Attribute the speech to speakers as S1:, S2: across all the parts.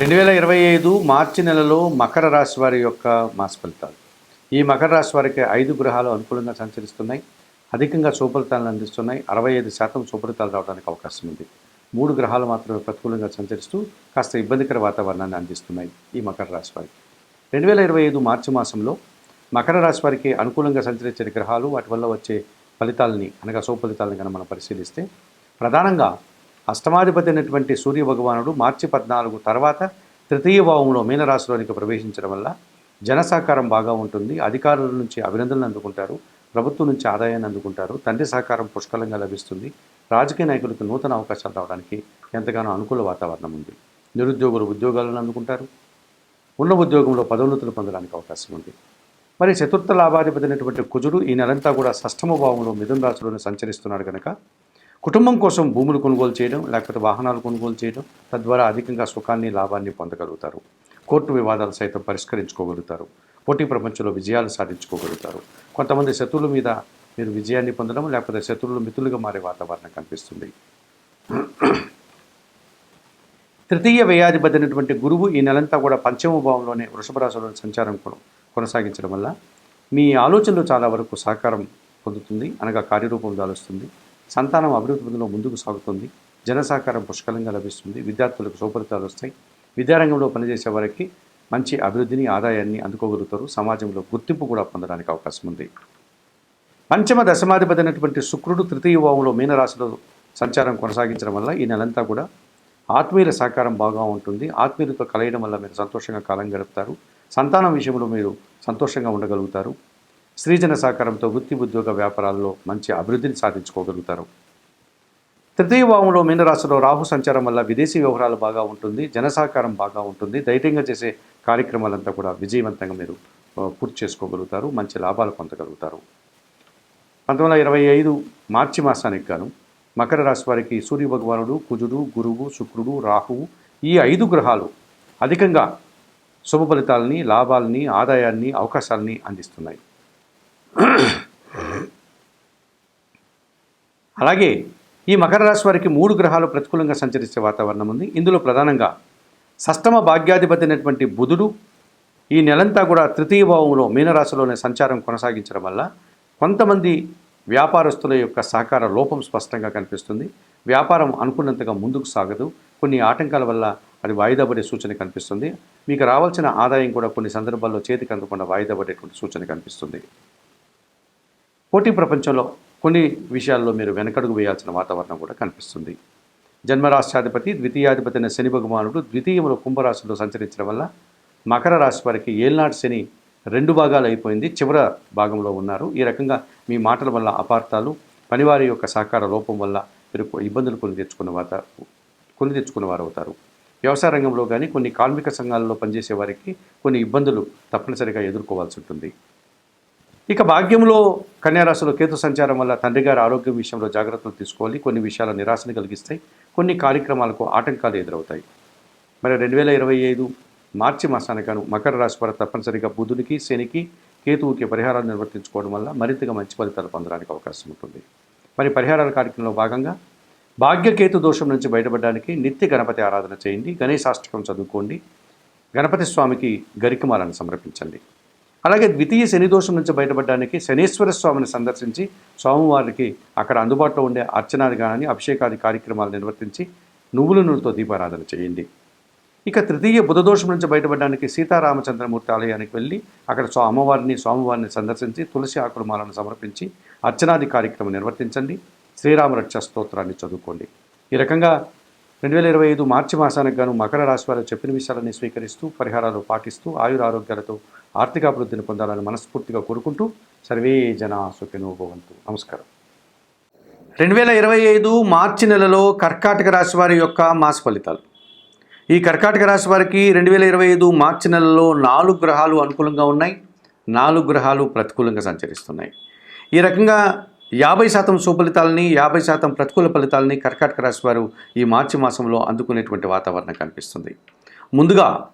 S1: రెండు వేల ఇరవై ఐదు మార్చి నెలలో మకర రాశి వారి యొక్క మాస ఫలితాలు. ఈ మకర రాశి వారికి ఐదు గ్రహాలు అనుకూలంగా సంచరిస్తున్నాయి. అధికంగా శుభఫలితాలను అందిస్తున్నాయి. అరవై ఐదు శాతం శుభఫలితాలు రావడానికి అవకాశం ఉంది. మూడు గ్రహాలు మాత్రమే ప్రతికూలంగా సంచరిస్తూ కాస్త ఇబ్బందికర వాతావరణాన్ని అందిస్తున్నాయి ఈ మకర రాశి వారికి. రెండు వేల ఇరవై ఐదు మార్చి మాసంలో మకర రాశి వారికి అనుకూలంగా సంచరించే గ్రహాలు వాటి వల్ల వచ్చే ఫలితాలని అనగా శుభఫలితాలను కనుక మనం పరిశీలిస్తే ప్రధానంగా అష్టమాధిపతి అయినటువంటి సూర్య భగవానుడు మార్చి పద్నాలుగు తర్వాత తృతీయ భావంలో మీనరాశిలోనికి ప్రవేశించడం వల్ల జనసహకారం బాగా ఉంటుంది. అధికారుల నుంచి అభినందనలు అందుకుంటారు. ప్రభుత్వం నుంచి ఆదాయాన్ని అందుకుంటారు. తండ్రి సహకారం పుష్కలంగా లభిస్తుంది. రాజకీయ నాయకులకు నూతన అవకాశాలు రావడానికి ఎంతగానో అనుకూల వాతావరణం ఉంది. నిరుద్యోగులు ఉద్యోగాలను అందుకుంటారు. ఉన్న ఉద్యోగంలో పదోన్నతులు పొందడానికి అవకాశం ఉంది. మరి చతుర్థ లాభాధిపతి అయినటువంటి కుజుడు ఈ నెలంతా కూడా షష్టమ భావంలో మిథున రాశిలోనే సంచరిస్తున్నాడు కనుక కుటుంబం కోసం భూములు కొనుగోలు చేయడం లేకపోతే వాహనాలు కొనుగోలు చేయడం తద్వారా అధికంగా సుఖాన్ని లాభాన్ని పొందగలుగుతారు. కోర్టు వివాదాలు సైతం పరిష్కరించుకోగలుగుతారు. పోటీ ప్రపంచంలో విజయాలు సాధించుకోగలుగుతారు. కొంతమంది శత్రువుల మీద మీరు విజయాన్ని పొందడం లేకపోతే శత్రువులు మిత్రులుగా మారే వాతావరణం కనిపిస్తుంది. తృతీయ వ్యయాధిపతినటువంటి గురువు ఈ నెలంతా కూడా పంచమ భావంలోనే వృషభ రాశిలో సంచారం కొనసాగించడం వల్ల మీ ఆలోచనలు చాలా వరకు సహకారం పొందుతుంది. అనగా కార్యరూపం దాలుస్తుంది. సంతానం అభివృద్ధి పథంలో ముందుకు సాగుతుంది. జనసహకారం పుష్కలంగా లభిస్తుంది. విద్యార్థులకు సౌఫలితాలు వస్తాయి. విద్యారంగంలో పనిచేసే వారికి మంచి అభివృద్ధిని ఆదాయాన్ని అందుకోగలుగుతారు. సమాజంలో గుర్తింపు కూడా పొందడానికి అవకాశం ఉంది. పంచమ దశమాధిపతి అయినటువంటి శుక్రుడు తృతీయ భావంలో మీనరాశిలో సంచారం కొనసాగించడం వల్ల ఈ నెలంతా కూడా ఆత్మీయుల సహకారం బాగా ఉంటుంది. ఆత్మీయులతో కలయడం వల్ల మీరు సంతోషంగా కాలం గడుపుతారు. సంతానం విషయంలో మీరు సంతోషంగా ఉండగలుగుతారు. స్త్రీజన సహకారంతో వృత్తి ఉద్యోగ వ్యాపారాల్లో మంచి అభివృద్ధిని సాధించుకోగలుగుతారు. తృతీయ భావంలో మీనరాశిలో రాహు సంచారం వల్ల విదేశీ వ్యవహారాలు బాగా ఉంటుంది జన సహకారం బాగా ఉంటుంది. ధైర్యంగా చేసే కార్యక్రమాలంతా కూడా విజయవంతంగా మీరు పూర్తి చేసుకోగలుగుతారు మంచి లాభాలు పొందగలుగుతారు. పంతొమ్మిది వందల ఇరవై ఐదు మార్చి మాసానికి గాను మకర రాశి వారికి సూర్య భగవానుడు కుజుడు గురువు శుక్రుడు రాహువు ఈ ఐదు గ్రహాలు అధికంగా శుభ ఫలితాలని లాభాలని ఆదాయాన్ని అవకాశాలని అందిస్తున్నాయి. అలాగే ఈ మకర రాశి వారికి మూడు గ్రహాలు ప్రతికూలంగా సంచరించే వాతావరణం ఉంది. ఇందులో ప్రధానంగా సష్టమ భాగ్యాధిపతి అయినటువంటి బుధుడు ఈ నెలంతా కూడా తృతీయ భావంలో మీనరాశిలోనే సంచారం కొనసాగించడం వల్ల కొంతమంది వ్యాపారస్తుల యొక్క సహకార లోపం స్పష్టంగా కనిపిస్తుంది. వ్యాపారం అనుకున్నంతగా ముందుకు సాగదు. కొన్ని ఆటంకాల వల్ల అది వాయిదా పడే సూచన కనిపిస్తుంది. మీకు రావాల్సిన ఆదాయం కూడా కొన్ని సందర్భాల్లో చేతికి అందకుండా వాయిదా పడేటువంటి సూచన కనిపిస్తుంది. పోటీ ప్రపంచంలో కొన్ని విషయాల్లో మీరు వెనకడుగు వేయాల్సిన వాతావరణం కూడా కనిపిస్తుంది. జన్మరాష్ట్రాధిపతి ద్వితీయాధిపతి అయిన శని భగవానుడు ద్వితీయంలో కుంభరాశిలో సంచరించడం వల్ల మకర రాశి వారికి ఏల్నాటి శని రెండు భాగాలు అయిపోయింది. చివర భాగంలో ఉన్నారు. ఈ రకంగా మీ మాటల వల్ల అపార్థాలు పనివారి యొక్క సహకార లోపం వల్ల మీరు ఇబ్బందులు కొని తెచ్చుకున్న వాత కొని తెచ్చుకున్న వారు అవుతారు వ్యవసాయ రంగంలో కానీ కొన్ని కార్మిక సంఘాలలో పనిచేసే వారికి కొన్ని ఇబ్బందులు తప్పనిసరిగా ఎదుర్కోవాల్సి ఉంటుంది. ఇక భాగ్యంలో కన్యారాశిలో కేతు సంచారం వల్ల తండ్రి గారి ఆరోగ్యం విషయంలో జాగ్రత్తలు తీసుకోవాలి. కొన్ని విషయాల నిరాశను కలిగిస్తాయి. కొన్ని కార్యక్రమాలకు ఆటంకాలు ఎదురవుతాయి. మరి రెండు వేల ఇరవై ఐదు మార్చి మాసానికను మకర రాశి వారు తప్పనిసరిగా బుధునికి శనికి కేతువుకి పరిహారాలు నిర్వర్తించుకోవడం వల్ల మరింతగా మంచి ఫలితాలు పొందడానికి అవకాశం ఉంటుంది. మరి పరిహారాల కార్యక్రమంలో భాగంగా భాగ్యకేతు దోషం నుంచి బయటపడడానికి నిత్య గణపతి ఆరాధన చేయండి. గణేశాష్టకం చదువుకోండి. గణపతి స్వామికి గరికమాలను సమర్పించండి. అలాగే ద్వితీయ శని దోషం నుంచి బయటపడడానికి శనీశ్వర స్వామిని సందర్శించి స్వామివారికి అక్కడ అందుబాటులో ఉండే అర్చనాది కానీ అభిషేకాది కార్యక్రమాలు నిర్వర్తించి నువ్వుల నూనెతో దీపారాధన చేయండి. ఇక తృతీయ బుధ దోషం నుంచి బయటపడడానికి సీతారామచంద్రమూర్తి ఆలయానికి వెళ్ళి అక్కడ స్వా అమ్మవారిని స్వామివారిని సందర్శించి తులసి ఆకులమాలను సమర్పించి అర్చనాది కార్యక్రమం నిర్వర్తించండి. శ్రీరామ రక్ష స్తోత్రాన్ని చదువుకోండి. ఈ రకంగా రెండు వేల ఇరవై ఐదు మార్చి మాసానికి గాను మకర రాశి వారు చెప్పిన విషయాలన్నీ స్వీకరిస్తూ పరిహారాలు పాటిస్తూ ఆయుర ఆరోగ్యాలతో ఆర్థికాభివృద్ధిని పొందాలని మనస్ఫూర్తిగా కోరుకుంటూ సర్వే జన సుఖినో భవంతు. నమస్కారం. రెండు వేల ఇరవై ఐదు మార్చి నెలలో కర్కాటక రాశి వారి యొక్క మాస ఫలితాలు. ఈ కర్కాటక రాశి వారికి రెండు వేల ఇరవై ఐదు మార్చి నెలలో నాలుగు గ్రహాలు అనుకూలంగా ఉన్నాయి. నాలుగు గ్రహాలు ప్రతికూలంగా సంచరిస్తున్నాయి. ఈ రకంగా యాభై శాతం సుఫలితాలని యాభై శాతం ప్రతికూల ఫలితాలని కర్కాటక రాశి వారు ఈ మార్చి మాసంలో అందుకునేటువంటి వాతావరణం కనిపిస్తుంది. ముందుగా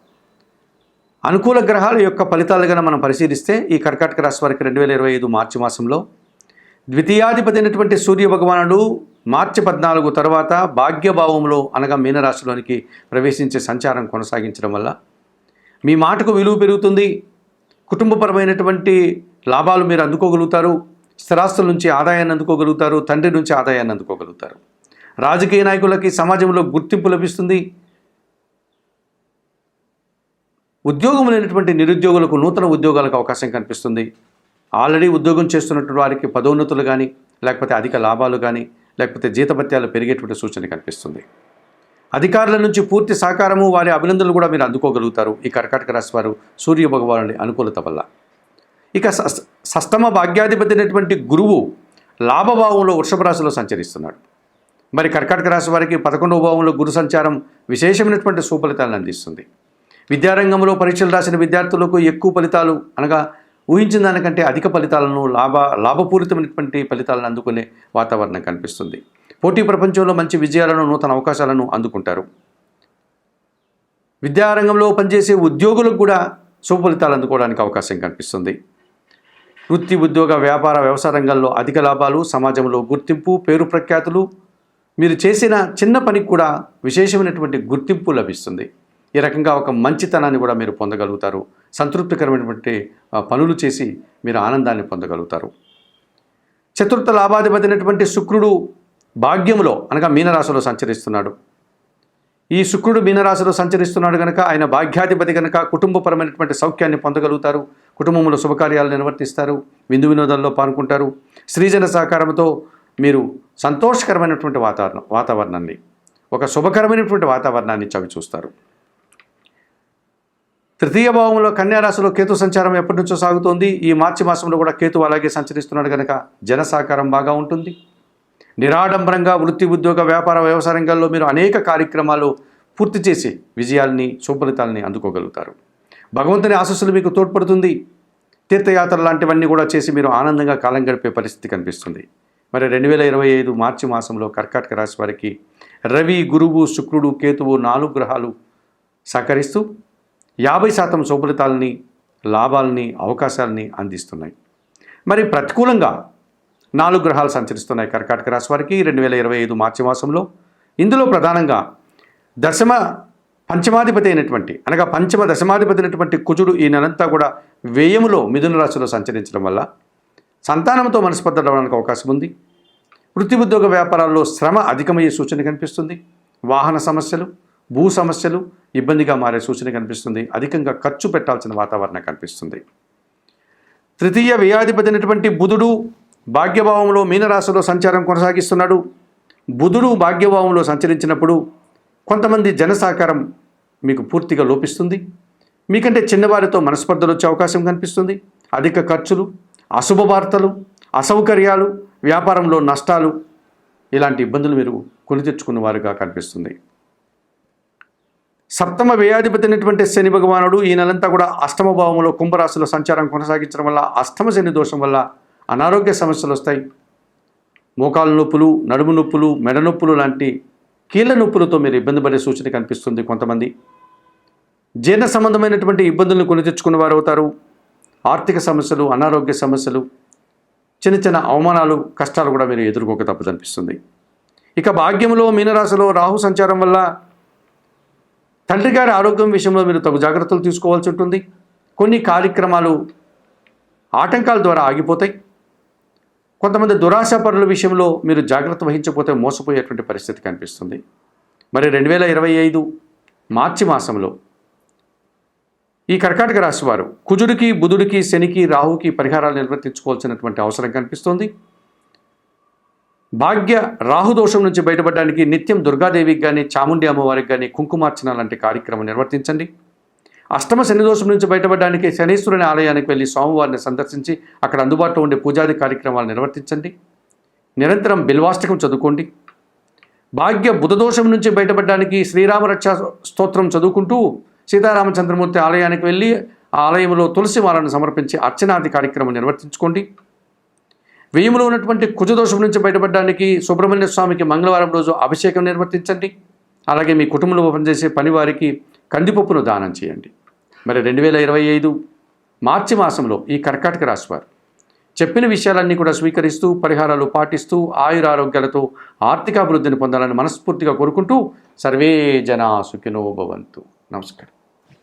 S1: అనుకూల గ్రహాల యొక్క ఫలితాలుగా మనం పరిశీలిస్తే ఈ కర్కాటక రాశి వారికి రెండు వేల ఇరవై ఐదు మార్చి మాసంలో ద్వితీయాధిపతి అయినటువంటి సూర్య భగవానుడు మార్చి పద్నాలుగు తర్వాత భాగ్యభావంలో అనగా మీనరాశిలోనికి ప్రవేశించే సంచారం కొనసాగించడం వల్ల మీ మాటకు విలువ పెరుగుతుంది. కుటుంబపరమైనటువంటి లాభాలు మీరు అందుకోగలుగుతారు. స్థిరాస్తుల నుంచి ఆదాయాన్ని అందుకోగలుగుతారు. తండ్రి నుంచి ఆదాయాన్ని అందుకోగలుగుతారు. రాజకీయ నాయకులకి సమాజంలో గుర్తింపు లభిస్తుంది. ఉద్యోగం లేనటువంటి నిరుద్యోగులకు నూతన ఉద్యోగాలకు అవకాశం కనిపిస్తుంది. ఆల్రెడీ ఉద్యోగం చేస్తున్నటువంటి వారికి పదోన్నతులు కానీ లేకపోతే అధిక లాభాలు కానీ లేకపోతే జీతభత్యాలు పెరిగేటువంటి సూచన కనిపిస్తుంది. అధికారుల నుంచి పూర్తి సహకారము వారి అభినందనలు కూడా మీరు అందుకోగలుగుతారు ఈ కర్కాటక రాశి వారు సూర్య భగవానుడి అనుకూలత వల్ల. ఇక స- సస్తమ భాగ్యాధిపతి అయినటువంటి గురువు లాభభావంలో వృషభ రాశిలో సంచరిస్తున్నాడు. మరి కర్కాటక రాశి వారికి పదకొండవ భావంలో గురు సంచారం విశేషమైనటువంటి సుఫలితాలను అందిస్తుంది. విద్యారంగంలో పరీక్షలు రాసిన విద్యార్థులకు ఎక్కువ ఫలితాలు అనగా ఊహించిన దానికంటే అధిక ఫలితాలను లాభ లాభపూరితమైనటువంటి ఫలితాలను అందుకునే వాతావరణం కనిపిస్తుంది. పోటీ ప్రపంచంలో మంచి విజయాలను నూతన అవకాశాలను అందుకుంటారు. విద్యారంగంలో పనిచేసే ఉద్యోగులకు కూడా శుభ ఫలితాలు అందుకోవడానికి అవకాశం కనిపిస్తుంది. వృత్తి ఉద్యోగ వ్యాపార వ్యవసాయ రంగంలో అధిక లాభాలు సమాజంలో గుర్తింపు పేరు ప్రఖ్యాతులు మీరు చేసిన చిన్న పనికి కూడా విశేషమైనటువంటి గుర్తింపు లభిస్తుంది. ఈ రకంగా ఒక మంచితనాన్ని కూడా మీరు పొందగలుగుతారు. సంతృప్తికరమైనటువంటి పనులు చేసి మీరు ఆనందాన్ని పొందగలుగుతారు. చతుర్థ లాభాధిపతి అయినటువంటి శుక్రుడు భాగ్యములో అనగా మీనరాశిలో సంచరిస్తున్నాడు. ఈ శుక్రుడు మీనరాశిలో సంచరిస్తున్నాడు కనుక ఆయన భాగ్యాధిపతి కనుక కుటుంబపరమైనటువంటి సౌఖ్యాన్ని పొందగలుగుతారు. కుటుంబంలో శుభకార్యాలు నిర్వర్తిస్తారు విందు వినోదంలో పాల్గొంటారు. సృజన సహకారంతో మీరు సంతోషకరమైనటువంటి వాతావరణం వాతావరణాన్ని ఒక శుభకరమైనటువంటి వాతావరణాన్ని చవి చూస్తారు తృతీయ భావంలో కన్యారాశిలో కేతు సంచారం ఎప్పటి నుంచో సాగుతోంది. ఈ మార్చి మాసంలో కూడా కేతు అలాగే సంచరిస్తున్నాడు కనుక జన సహకారం బాగా ఉంటుంది. నిరాడంబరంగా వృత్తి ఉద్యోగ వ్యాపార వ్యవసాయ రంగాల్లో మీరు అనేక కార్యక్రమాలు పూర్తి చేసి విజయాల్ని సుఫలితాలని అందుకోగలుగుతారు. భగవంతుని ఆశస్సులు మీకు తోడ్పడుతుంది. తీర్థయాత్ర లాంటివన్నీ కూడా చేసి మీరు ఆనందంగా కాలం గడిపే పరిస్థితి కనిపిస్తుంది. మరి రెండు వేల ఇరవై ఐదు మార్చి మాసంలో కర్కాటక రాశి వారికి రవి గురువు శుక్రుడు కేతువు నాలుగు గ్రహాలు సహకరిస్తూ యాభై శాతం శుభఫలితాలని లాభాలని అవకాశాలని అందిస్తున్నాయి. మరి ప్రతికూలంగా నాలుగు గ్రహాలు సంచరిస్తున్నాయి కర్కాటక రాశి వారికి. రెండు వేల ఇరవై ఐదు మార్చి మాసంలో ఇందులో ప్రధానంగా దశమ పంచమాధిపతి అయినటువంటి అనగా పంచమ దశమాధిపతి అయినటువంటి కుజుడు ఈ నెలంతా కూడా వ్యయములో మిథున రాశిలో సంచరించడం వల్ల సంతానంతో మనస్పర్ధ అవకాశం ఉంది. వృత్తి ఉద్యోగ వ్యాపారాల్లో శ్రమ అధికమయ్యే సూచన కనిపిస్తుంది. వాహన సమస్యలు భూ సమస్యలు ఇబ్బందిగా మారే సూచన కనిపిస్తుంది. అధికంగా ఖర్చు పెట్టాల్సిన వాతావరణం కనిపిస్తుంది. తృతీయ వ్యయాధిపతి అయినటువంటి బుధుడు భాగ్యభావంలో మీనరాశిలో సంచారం కొనసాగిస్తున్నాడు. బుధుడు భాగ్యభావంలో సంచరించినప్పుడు కొంతమంది జనసహకారం మీకు పూర్తిగా లోపిస్తుంది. మీకంటే చిన్నవారితో మనస్పర్ధలు వచ్చే అవకాశం కనిపిస్తుంది. అధిక ఖర్చులు అశుభ వార్తలు అసౌకర్యాలు వ్యాపారంలో నష్టాలు ఇలాంటి ఇబ్బందులు మీరు కొని తెచ్చుకున్న వారుగా కనిపిస్తుంది. సప్తమ వ్యయాధిపతి అయినటువంటి శని భగవానుడు ఈ నెలంతా కూడా అష్టమ భావంలో కుంభరాశిలో సంచారం కొనసాగించడం వల్ల అష్టమ శని దోషం వల్ల అనారోగ్య సమస్యలు వస్తాయి. మోకాలు నొప్పులు నడుము నొప్పులు మెడ నొప్పులు లాంటి కీళ్ళ నొప్పులతో మీరు ఇబ్బంది పడే సూచన కనిపిస్తుంది కొంతమంది. జీర్ణ సంబంధమైనటువంటి ఇబ్బందులను కొని తెచ్చుకున్న వారు అవుతారు. ఆర్థిక సమస్యలు అనారోగ్య సమస్యలు చిన్న చిన్న అవమానాలు కష్టాలు కూడా మీరు ఎదుర్కోక తప్పదనిపిస్తుంది ఇక భాగ్యంలో మీనరాశిలో రాహు సంచారం వల్ల తండ్రి గారి ఆరోగ్యం విషయంలో మీరు తగు జాగ్రత్తలు తీసుకోవాల్సి ఉంటుంది. కొన్ని కార్యక్రమాలు ఆటంకాల ద్వారా ఆగిపోతాయి. కొంతమంది దురాశాపరుల విషయంలో మీరు జాగ్రత్త వహించకపోతే మోసపోయేటువంటి పరిస్థితి కనిపిస్తుంది. మరి రెండు వేల ఇరవై ఐదు మార్చి మాసంలో ఈ కర్కాటక రాశి వారు కుజుడికి బుధుడికి శనికి రాహుకి పరిహారాలు నిర్వర్తించుకోవాల్సినటువంటి అవసరం కనిపిస్తుంది. భాగ్య రాహుదోషం నుంచి బయటపడడానికి నిత్యం దుర్గాదేవికి కానీ చాముండి అమ్మవారికి కానీ కుంకుమార్చన లాంటి కార్యక్రమం నిర్వర్తించండి. అష్టమ శని దోషం నుంచి బయటపడడానికి శనీశ్వరుని ఆలయానికి వెళ్ళి స్వామివారిని సందర్శించి అక్కడ అందుబాటులో ఉండే పూజాది కార్యక్రమాలు నిర్వర్తించండి. నిరంతరం బిల్వాష్టకం చదువుకోండి. భాగ్య బుధదోషం నుంచి బయటపడడానికి శ్రీరామ రక్షా స్తోత్రం చదువుకుంటూ సీతారామచంద్రమూర్తి ఆలయానికి వెళ్ళి ఆ ఆలయంలో తులసి మాలను సమర్పించి అర్చనాది కార్యక్రమం నిర్వర్తించుకోండి. వ్యయంలో ఉన్నటువంటి కుజదోషం నుంచి బయటపడడానికి సుబ్రహ్మణ్య స్వామికి మంగళవారం రోజు అభిషేకం నిర్వర్తించండి. అలాగే మీ కుటుంబంలో పనిచేసే పనివారికి కందిపప్పును దానం చేయండి. మరి రెండు వేల ఇరవై ఐదు మార్చి మాసంలో ఈ కర్కాటక రాశివారు చెప్పిన విషయాలన్నీ కూడా స్వీకరిస్తూ పరిహారాలు పాటిస్తూ ఆయుర ఆరోగ్యాలతో ఆర్థికాభివృద్ధిని పొందాలని మనస్ఫూర్తిగా కోరుకుంటూ సర్వే జనా సుఖినో భవంతు. నమస్కారం.